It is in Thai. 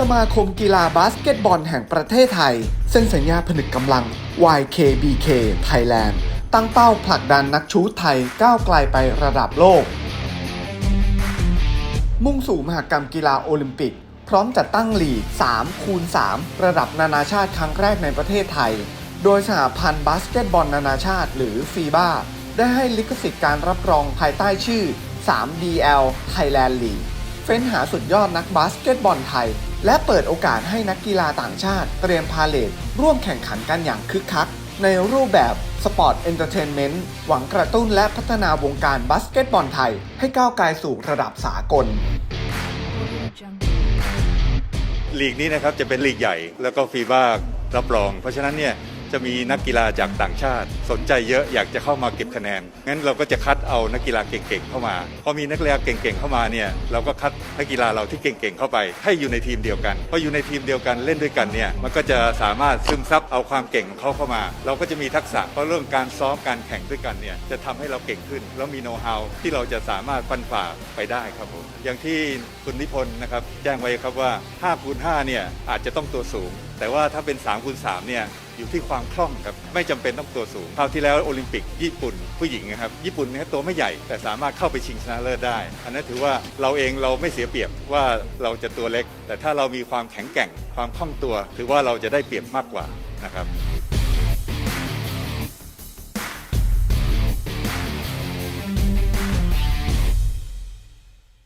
สมาคมกีฬาบาสเกตบอลแห่งประเทศไทยเซ็นสัญญาผนึกกำลัง YKBK Thailand ตั้งเป้าผลักดันนักชูตไทยก้าวไกลไประดับโลก มุ่งสู่มหกรรมกีฬาโอลิมปิก พร้อมจัดตั้งลีก 3 คูณ 3 ระดับนานาชาติครั้งแรกในประเทศไทย โดยสหพันธ์บาสเกตบอลนานาชาติ หรือฟีบาได้ให้ลิขสิทธิ์การรับรองภายใต้ชื่อ 3DL Thailand League เฟ้นหาสุดยอดนักบาสเกตบอลไทย และเปิดโอกาสให้นักกีฬาต่างชาติเตรียมพาเลทร่วมแข่งขันกันอย่างคึกคัก ในรูปแบบสปอร์ตเอนเตอร์เทนเมนต์หวังกระตุ้นและพัฒนาวงการบาสเกตบอลไทย ให้ก้าวไกลสู่ระดับสากลลีกนี้นะครับจะเป็นลีกใหญ่แล้วก็ฟีบ้ารับรอง เพราะฉะนั้นเนี่ย จะมีนักกีฬาจากต่างชาติ สนใจเยอะอยากจะเข้ามาเก็บคะแนน งั้นเราก็จะคัดเอานักกีฬาเก่งๆเข้ามา พอมีนักกีฬาเก่งๆเข้ามาเนี่ยเราก็คัดนักกีฬาเราที่เก่งๆเข้าไป ให้อยู่ในทีมเดียวกัน พออยู่ในทีมเดียวกันเล่นด้วยกันเนี่ยมันก็จะสามารถซึมซับเอาความเก่งของเขาเข้ามา เราก็จะมีทักษะเพราะเรื่องการซ้อมการแข่งด้วยกันเนี่ยจะทำให้เราเก่งขึ้น แล้วมีโน้ตฮาวที่เราจะสามารถฟันฝ่าไปได้ครับผมอย่างที่คุณนิพนธ์นะครับแจ้งไว้ครับว่า5คูณ5เนี่ยอาจจะต้องตัวสูง แต่ว่าถ้าเป็น3คูณ3เนี่ย อยู่ที่ความคล่องครับไม่จำเป็นต้องตัวสูงคราวที่แล้วโอลิมปิกญี่ปุ่นผู้หญิงนะครับญี่ปุ่นเนี่ยตัวไม่ใหญ่แต่สามารถเข้าไปชิงชนะเลิศได้ อันนั้นถือว่าเราเองเราไม่เสียเปรียบว่าเราจะตัวเล็ก แต่ถ้าเรามีความแข็งแกร่งความคล่องตัว ถือว่าเราจะได้เปรียบมากกว่านะครับ